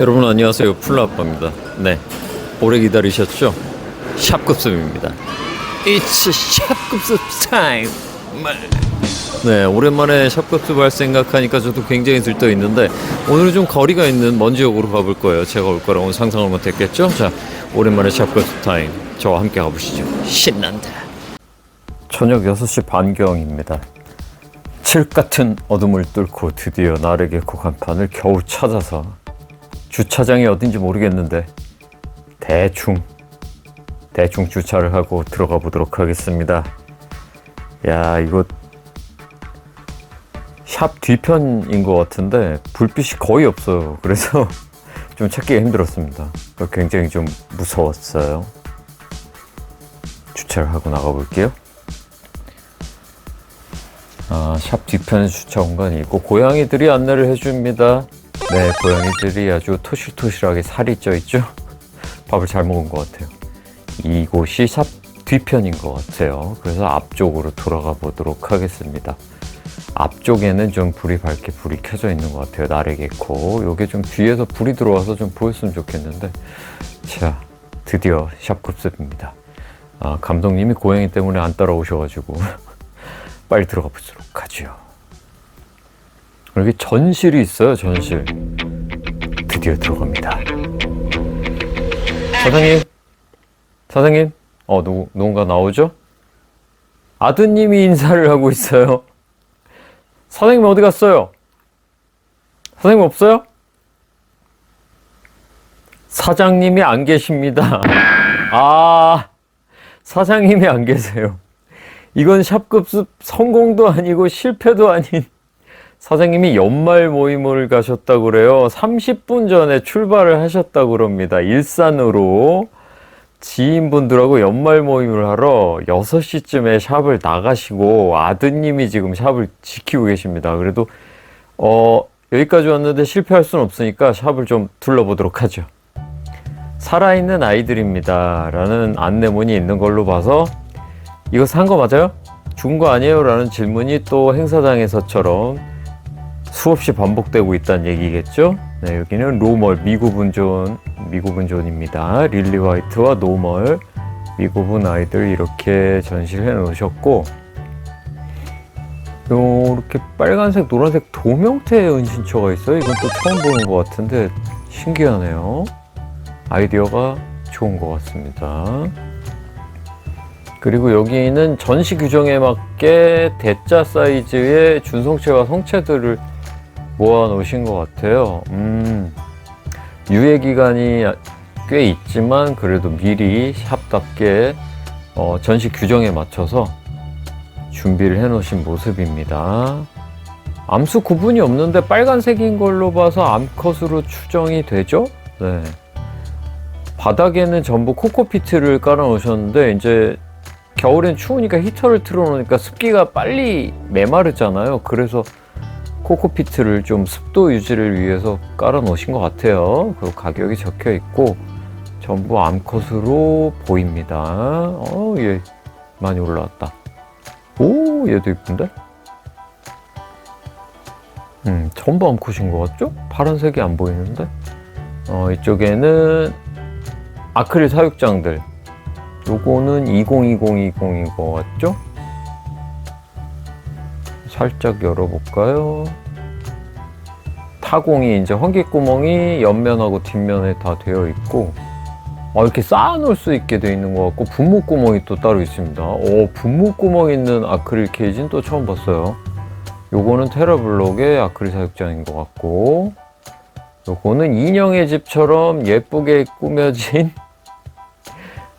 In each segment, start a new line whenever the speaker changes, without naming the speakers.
여러분 안녕하세요. 풀라아빠입니다. 네. 오래 기다리셨죠? 샵급습입니다. It's 샵급습 타임 네 오랜만에 샵급습 할 생각하니까 저도 굉장히 들떠 있는데 오늘은 좀 거리가 있는 먼 지역으로 가볼 거예요. 제가 올 거라고 상상을 못했겠죠? 자 오랜만에 샵급습 타임. 저와 함께 가보시죠. 신난다. 저녁 6시 반경입니다 칠 같은 어둠을 뚫고 드디어 나르게 고간판을 겨우 찾아서 주차장이 어딘지 모르겠는데 대충 대충 주차를 하고 들어가 보도록 하겠습니다. 야 이거 샵 뒤편인 것 같은데 불빛이 거의 없어요. 그래서 좀 찾기가 힘들었습니다. 굉장히 좀 무서웠어요. 주차를 하고 나가 볼게요. 아, 샵 뒤편에 주차 공간이 있고 고양이들이 안내를 해줍니다. 네, 고양이들이 아주 토실토실하게 살이 쪄 있죠. 밥을 잘 먹은 것 같아요. 이곳이 샵 뒤편인 것 같아요. 그래서 앞쪽으로 돌아가 보도록 하겠습니다. 앞쪽에는 좀 불이 밝게 불이 켜져 있는 것 같아요. 나르게코. 요게 좀 뒤에서 불이 들어와서 좀 보였으면 좋겠는데. 자, 드디어 샵 급습입니다. 아, 감독님이 고양이 때문에 안 따라오셔가지고 빨리 들어가 보도록 하죠. 여기 전실이 있어요, 전실. 드디어 들어갑니다. 사장님, 사장님, 어, 누구, 누군가 나오죠? 아드님이 인사를 하고 있어요. 사장님 어디 갔어요? 사장님 없어요? 사장님이 안 계십니다. 아, 사장님이 안 계세요. 이건 샵급습 성공도 아니고 실패도 아닌 사장님이 연말 모임을 가셨다고 그래요. 30분 전에 출발을 하셨다고 그럽니다. 일산으로 지인분들하고 연말 모임을 하러 6시쯤에 샵을 나가시고 아드님이 지금 샵을 지키고 계십니다. 그래도 어 여기까지 왔는데 실패할 수는 없으니까 샵을 좀 둘러보도록 하죠. 살아있는 아이들입니다. 라는 안내문이 있는 걸로 봐서 이거 산 거 맞아요? 준거 아니에요? 라는 질문이 또 행사장에서처럼 수없이 반복되고 있다는 얘기겠죠? 네, 여기는 로멀 미구분 존, 미구분 존입니다. 릴리 화이트와 노멀, 미구분 아이들 이렇게 전시를 해 놓으셨고, 요렇게 빨간색, 노란색 도명태의 은신처가 있어요. 이건 또 처음 보는 것 같은데 신기하네요. 아이디어가 좋은 것 같습니다. 그리고 여기는 전시 규정에 맞게 대자 사이즈의 준성체와 성체들을 모아 놓으신 것 같아요. 음, 유예 기간이 꽤 있지만 그래도 미리 샵답게 어, 전시 규정에 맞춰서 준비를 해 놓으신 모습입니다. 암수 구분이 없는데 빨간색인 걸로 봐서 암컷으로 추정이 되죠? 네. 바닥에는 전부 코코피트를 깔아 놓으셨는데 이제 겨울엔 추우니까 히터를 틀어 놓으니까 습기가 빨리 메마르잖아요. 그래서 코코피트를 좀 습도 유지를 위해서 깔아 놓으신 것 같아요. 그 가격이 적혀 있고 전부 암컷으로 보입니다. 어, 얘 많이 올라왔다. 오, 얘도 이쁜데? 음, 전부 암컷인 것 같죠? 파란색이 안 보이는데? 어, 이쪽에는 아크릴 사육장들. 요거는 202020인 것 같죠? 살짝 열어볼까요? 타공이 이제 환기구멍이 옆면하고 뒷면에 다 되어 있고 아, 이렇게 쌓아놓을 수 있게 되어 있는 것 같고 분무구멍이 또 따로 있습니다. 오, 분무구멍 있는 아크릴 케이지는 또 처음 봤어요. 요거는 테라블록의 아크릴 사육장인 것 같고 요거는 인형의 집처럼 예쁘게 꾸며진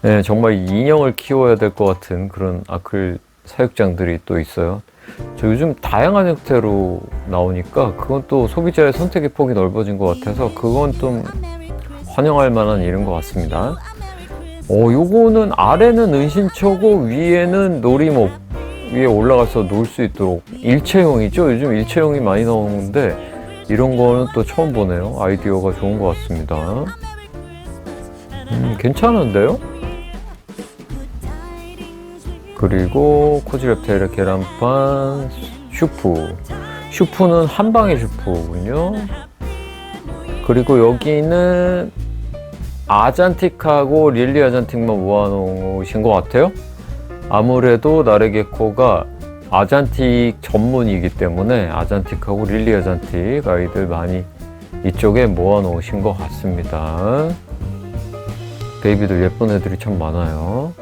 네, 정말 인형을 키워야 될 것 같은 그런 아크릴 사육장들이 또 있어요. 저 요즘 다양한 형태로 나오니까 그건 또 소비자의 선택의 폭이 넓어진 것 같아서 그건 좀 환영할 만한 일인 것 같습니다. 어, 요거는 아래는 은신처고 위에는 놀이목 위에 올라가서 놀 수 있도록 일체형이죠. 요즘 일체형이 많이 나오는데 이런 거는 또 처음 보네요. 아이디어가 좋은 것 같습니다. 음, 괜찮은데요? 그리고 코지랩테일의 계란판, 슈프. 슈프는 한방의 슈프군요. 그리고 여기는 아잔틱하고 릴리 아잔틱만 모아놓으신 것 같아요. 아무래도 나르게코가 아잔틱 전문이기 때문에 아잔틱하고 릴리 아잔틱 아이들 많이 이쪽에 모아놓으신 것 같습니다. 베이비들 예쁜 애들이 참 많아요.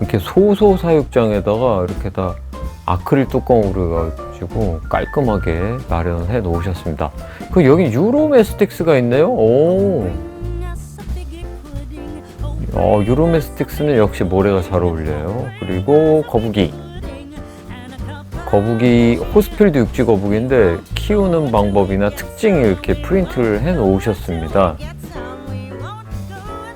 이렇게 소소 사육장에다가 이렇게 다 아크릴 뚜껑으로 해가지고 깔끔하게 마련해 놓으셨습니다. 그 여기 유로메스틱스가 있네요. 오, 어, 유로메스틱스는 역시 모래가 잘 어울려요. 그리고 거북이. 거북이 호스필드 육지 거북인데 키우는 방법이나 특징이 이렇게 프린트를 해 놓으셨습니다.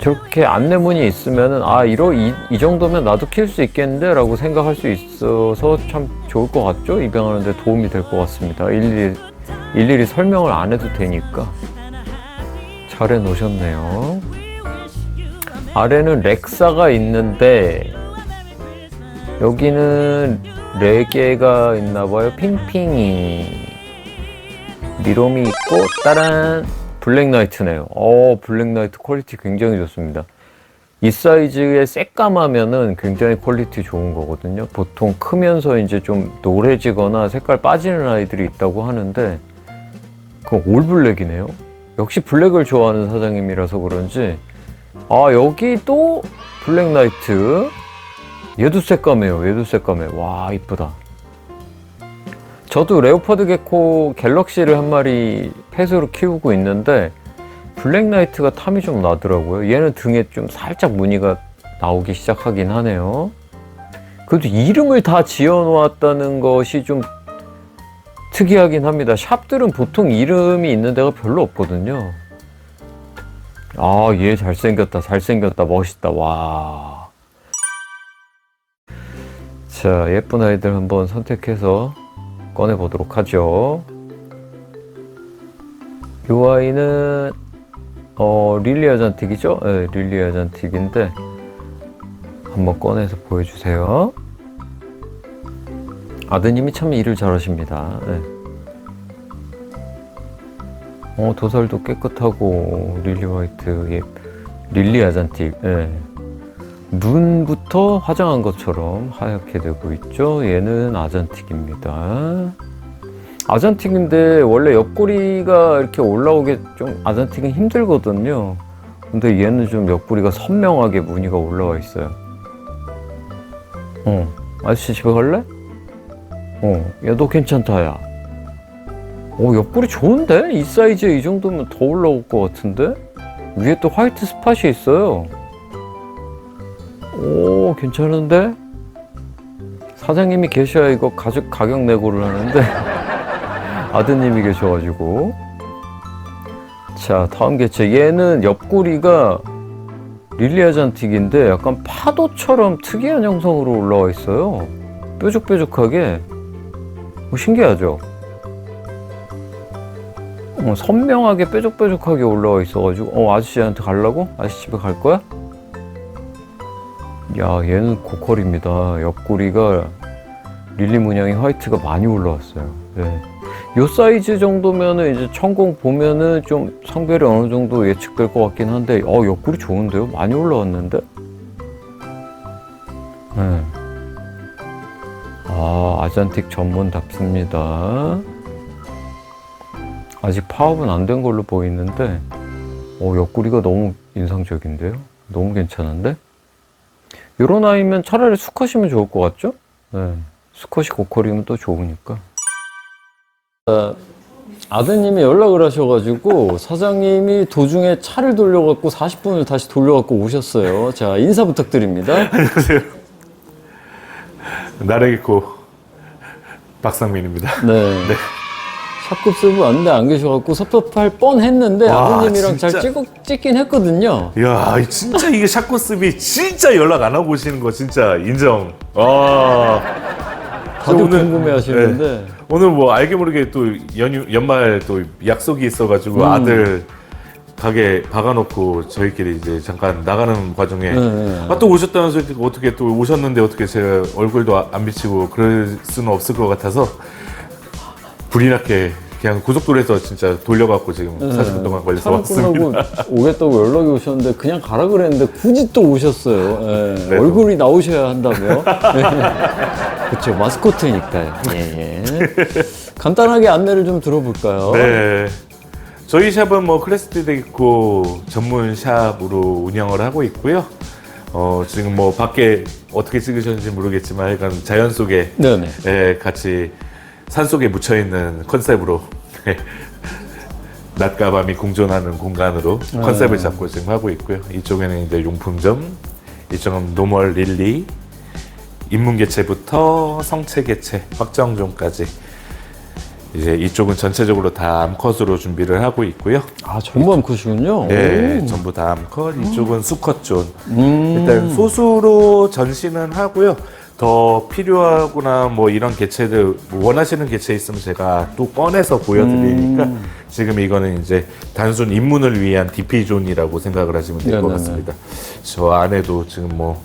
저렇게 안내문이 있으면은 아 이러 이, 이 정도면 나도 키울 수 있겠는데라고 생각할 수 있어서 참 좋을 것 같죠? 입양하는데 도움이 될 것 같습니다. 일일이 일일이 설명을 안 해도 되니까. 잘 해 놓으셨네요. 아래는 렉사가 있는데 여기는 네 개가 있나봐요. 핑핑이. 미로미 있고 따란 블랙나이트네요. 어, 블랙나이트 퀄리티 굉장히 좋습니다. 이 사이즈의 새까마면은 굉장히 퀄리티 좋은 거거든요. 보통 크면서 이제 좀 노래지거나 색깔 빠지는 아이들이 있다고 하는데 그건 올 블랙이네요. 역시 블랙을 좋아하는 사장님이라서 그런지 아 여기 또 블랙나이트 얘도 새까매요. 얘도 새까매. 와 이쁘다. 저도 레오파드 게코 갤럭시를 한 마리 펫으로 키우고 있는데 블랙나이트가 탐이 좀 나더라고요. 얘는 등에 좀 살짝 무늬가 나오기 시작하긴 하네요. 그래도 이름을 다 지어 놓았다는 것이 좀 특이하긴 합니다. 샵들은 보통 이름이 있는 데가 별로 없거든요. 아, 얘 잘생겼다, 잘생겼다, 멋있다, 와. 자, 예쁜 아이들 한번 선택해서 꺼내 보도록 하죠. 이 아이는 어, 릴리 아 잔틱이죠? 네, 릴리 아 잔틱인데 한번 꺼내서 보여주세요. 아드님이 참 일을 잘하십니다. 네. 어, 도살도 깨끗하고 릴리 화이트, 예, 릴리 아잔틱. 예. 눈부터 화장한 것처럼 하얗게 되고 있죠. 얘는 아잔틱입니다. 아잔틱인데 원래 옆구리가 이렇게 올라오게 좀 아잔틱은 힘들거든요. 근데 얘는 좀 옆구리가 선명하게 무늬가 올라와 있어요. 어, 아저씨 집에 갈래? 어, 야, 너 괜찮다, 야. 어, 옆구리 좋은데? 이 사이즈에 이 정도면 더 올라올 것 같은데? 위에 또 화이트 스팟이 있어요. 오, 괜찮은데? 사장님이 계셔야 이거 가죽 가격 내고를 하는데 아드님이 계셔가지고. 자 다음 개체 얘는 옆구리가 릴리아잔틱인데 약간 파도처럼 특이한 형성으로 올라와 있어요. 뾰족뾰족하게. 어, 신기하죠? 어, 선명하게 뾰족뾰족하게 올라와 있어가지고. 어 아저씨한테 가려고? 아저씨 집에 갈 거야? 야 얘는 고퀄입니다. 옆구리가 릴리 문양이 화이트가 많이 올라왔어요. 네. 요 사이즈 정도면은 이제 천공 보면은 좀 성별이 어느 정도 예측될 것 같긴 한데 어 옆구리 좋은데요 많이 올라왔는데 네. 아 아잔틱 전문답습니다 아직 파업은 안 된 걸로 보이는데 어 옆구리가 너무 인상적인데요 너무 괜찮은데 요런 아이면 차라리 수컷이면 좋을 것 같죠? 네. 수컷이 고퀄이면 또 좋으니까. 아, 아드님이 연락을 하셔가지고 사장님이 도중에 차를 돌려갖고 40분을 다시 돌려갖고 오셨어요. 자, 인사 부탁드립니다.
안녕하세요. 나르기코 박상민입니다.
네. 샵급습을 왔는데 안 계셔갖고 섭섭할 뻔 했는데
와,
아드님이랑 잘
진짜.
찍고, 찍긴 했거든요.
이야, 진짜 이게 샷코스비 진짜 연락 안 하고 오시는 거 진짜 인정. 와.
다들
오늘-
궁금해 하시는데.
네. 오늘 뭐 알게 모르게 또 연휴 연말 또 약속이 있어가지고
음.
아들 가게 박아놓고 저희끼리 이제 잠깐 나가는 과정에
네, 네.
아또 오셨다면서 어떻게 또 오셨는데 어떻게 제가 얼굴도 아- 안 비치고 그럴 수는 없을 것 같아서 불이 나게 그냥 고속도로에서 진짜 돌려갖고 지금 40분 동안 걸려서
촬영
왔습니다.
오겠다고 연락이 오셨는데 그냥 가라 그랬는데 굳이 또 오셨어요. 예,
네,
얼굴이 나오셔야 한다며. 그렇죠. 마스코트니까요. 예, 예. 간단하게 안내를 좀 들어볼까요?
네. 저희 샵은 뭐 클래스티드 있고 전문 샵으로 운영을 하고 있고요. 어, 지금 뭐 밖에 어떻게 찍으셨는지 모르겠지만 약간 자연 속에
네네.
예, 같이 산 속에 묻혀 있는 컨셉으로 낮과 밤이 공존하는 공간으로 컨셉을 잡고 지금 하고 있고요. 이쪽에는 이제 용품점, 이쪽은 노멀 릴리, 인문 개체부터 성체 개체, 확정종까지 이제 이쪽은 전체적으로 다 암컷으로 준비를 하고 있고요.
아, 전부 암컷이군요.
네,
오.
전부 다 암컷, 이쪽은 수컷 존.
음.
일단 소수로 전시는 하고요. 더 필요하거나 뭐 이런 개체들 뭐 원하시는 개체 있으면 제가 또 꺼내서 보여드리니까
음.
지금 이거는 이제 단순 입문을 위한 DP 존이라고 생각을 하시면 될 것
네네네.
같습니다. 저 안에도 지금 뭐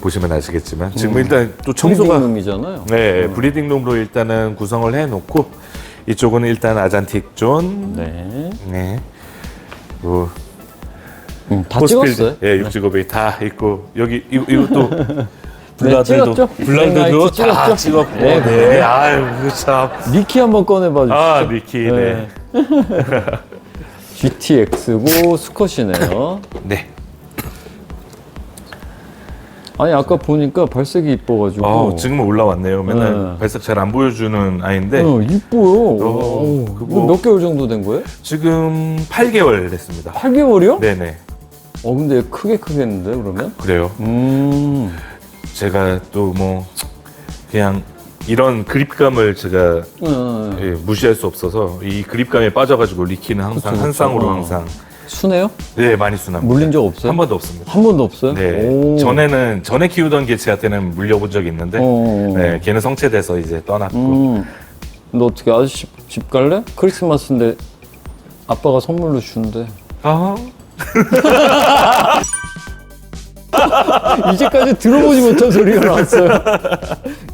보시면 아시겠지만 지금
음.
일단 또 청소가
청소가
네 브리딩 룸으로 일단은 구성을 해놓고 이쪽은 일단 아잔틱 존
네.
네. 뭐
음, 다
포스필드,
찍었어요?
예, 육지고비 다 있고 여기 이, 이것도
네,
블라드도
찍었죠?
블라드도
블랙라이트
다
찍었죠?
찍었고
네,
네,
네.
아유 그 참
미키 한번 꺼내봐 주시죠.
아 미키 네.
GTX고 수컷이네요.
네.
아니 아까 보니까 발색이 이뻐가지고.
어, 지금은 올라왔네요. 맨날
네.
발색 잘 안 보여주는 아이인데
어, 이뻐요.
어,
오,
그거-
이거 몇 개월 정도 된 거예요?
지금 8개월 됐습니다.
8개월이요?
네네.
어 근데 크게 크겠는데 그러면?
그래요.
음.
제가 또 뭐 그냥 이런 그립감을 제가
어,
예, 무시할 수 없어서 이 그립감에 빠져가지고 리키는 항상
그쵸,
한
그쵸.
쌍으로
어.
항상
순해요?
네 많이 순합니다.
물린 적 없어요?
한 번도 없습니다.
한 번도 없어요?
네.
오.
전에는 전에 키우던 개체한테는 물려본 적이 있는데
어.
네, 걔는 성체돼서 이제 떠났고
음. 너 어떻게 아저씨 집 갈래? 크리스마스인데 아빠가 선물로 준대.
아,
이제까지 들어보지 못한 소리가 나왔어요.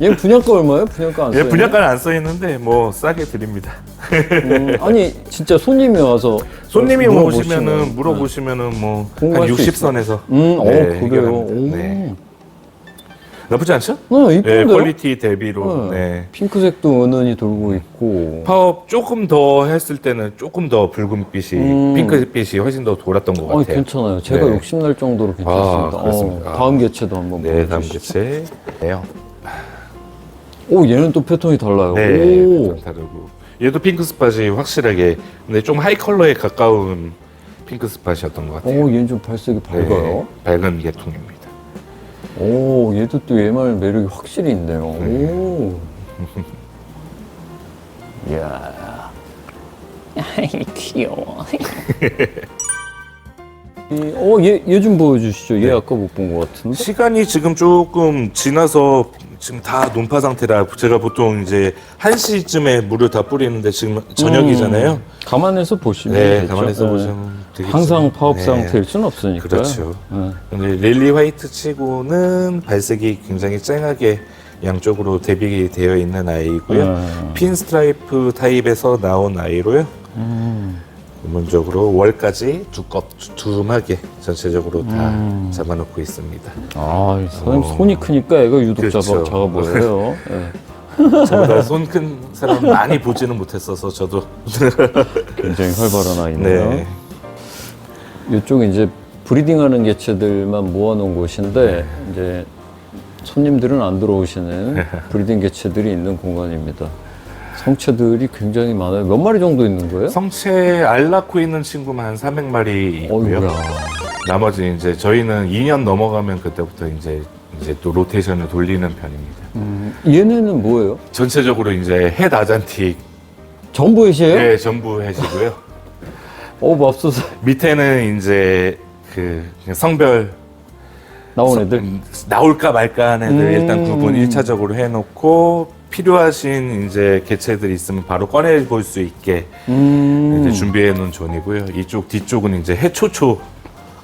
얘 분양가 얼마예요? 분양가 안 써요?
예, 분양가는 안 써 있는데 뭐 싸게 드립니다.
음, 아니 진짜 손님이 와서
손님이
물어보시면-
오시면은 물어보시면은 뭐한
공부할 수
60선에서
음, 어 그래요.
해결합니다.
오.
네. 나쁘지 않죠?
어,
네,
이쁜데요?
퀄리티 대비로.
어.
네.
핑크색도 은은히 돌고 있고.
파업 조금 더 했을 때는 조금 더 붉은빛이
음.
핑크빛이 훨씬 더 돌았던 것
어,
같아요.
괜찮아요. 제가
네.
욕심날 정도로 괜찮습니다.
아, 그렇습니까?
어, 다음 개체도 한번
네, 다음
보여주시죠.
개체예요.
오, 얘는 또 패턴이 달라요.
네,
오.
좀 다르고. 얘도 핑크 스팟이 확실하게 근데 좀 하이 컬러에 가까운 핑크 스팟이었던 것 같아요.
오, 얘는 좀 발색이 밝아요.
네, 밝은 계통입니다.
오, 얘도 또 얘말 매력이 확실히 있네요. 오. 이야. 아이, 귀여워. 이- 어, 얘, 얘 좀 보여주시죠.
네.
얘 아까 못 본 것 같은데?
시간이 지금 조금 지나서 지금 다 논파 상태라 제가 보통 이제 1시쯤에 물을 다 뿌리는데 지금 저녁이잖아요.
음, 감안해서 보시면
네,
되죠.
가만히서
네.
보시면 되겠죠.
항상 파업
네.
상태일 수는 없으니까.
그렇죠.
네.
근데 릴리 화이트 치고는 발색이 굉장히 쨍하게 양쪽으로 대비되어 있는 아이고요.
음.
핀 스트라이프 타입에서 나온 아이로요.
음.
기본적으로 월까지 두껍 두툼하게 전체적으로 다
음.
잡아놓고 있습니다.
아, 선생님
어.
손이 크니까 애가 유독
그렇죠.
작아, 작아 보여요. 네.
저보다 손 큰 사람 많이 보지는 못했어서 저도
굉장히 활발한 아이네요.
네.
이쪽은 이제 브리딩하는 개체들만 모아놓은 곳인데 이제 손님들은 안 들어오시는 브리딩 개체들이 있는 공간입니다. 성체들이 굉장히 많아요. 몇 마리 정도 있는 거예요?
성체 알 낳고 있는 친구만 한 300마리 있고요.
어이구야.
나머지 이제 저희는 2년 넘어가면 그때부터 이제 이제 또 로테이션을 돌리는 편입니다.
음, 얘네는 뭐예요?
전체적으로 이제 햇 아잔틱
전부 애시에요?
네, 전부 해시고요.
어, 맙소사
밑에는 이제 그 그냥 성별
나온
성-
애들.
음, 나올까 말까 하는 애들
음.
일단 구분 1차적으로 해놓고 필요하신 이제 개체들이 있으면 바로 꺼내 볼 수 있게
음.
이제 준비해 놓은 존이고요. 이쪽 뒤쪽은 이제 해초초.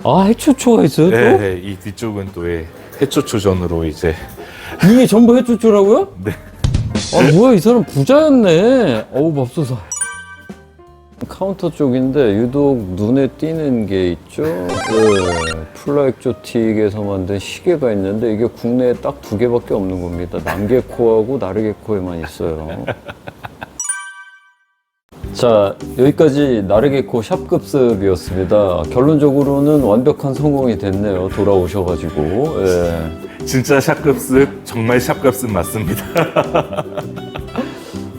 아, 해초초가 있어요? 또?
네, 네, 이 뒤쪽은 또 예, 해초초 존으로 이제
이게 전부 해초초라고요? 네. 아, 뭐야, 이 사람 부자였네. 어우, 맙소사. 카운터 쪽인데 유독 눈에 띄는 게 있죠. 네, 플라엑조틱에서 만든 시계가 있는데 이게 국내에 딱 두 개밖에 없는 겁니다. 남개코하고 나르개코에만 있어요. 자, 여기까지 나르게코 샵급습이었습니다. 결론적으로는 완벽한 성공이 됐네요. 돌아오셔가지고. 예.
진짜 샵급습 정말 샵급습 맞습니다.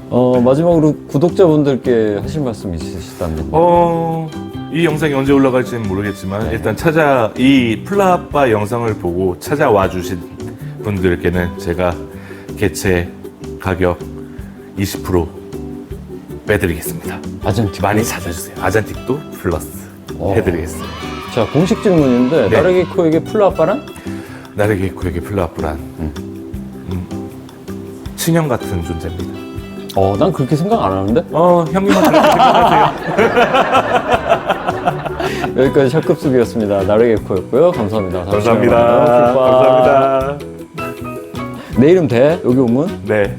어, 마지막으로 구독자분들께 하실 말씀 있으시다면.
어, 이 영상이 언제 올라갈지는 모르겠지만 일단 찾아 이 플라빠 영상을 보고 찾아와 주신 분들께는 제가 개체 가격 20% 빼드리겠습니다.
아젠티.
많이 찾아주세요. 아잔틱도 플러스
어.
해드리겠습니다.
자, 공식 질문인데,
네.
나르게코에게 플라빠란?
나르게코에게 플라프란 음, 친형 같은 존재입니다.
어, 난 그렇게 생각 안 하는데?
어, 형님은 그렇게 생각하세요.
여기까지 샵급습이었습니다. 나르게코였고요. 감사합니다.
감사합니다.
굿바이.
감사합니다.
내 이름 돼? 여기 오면?
네.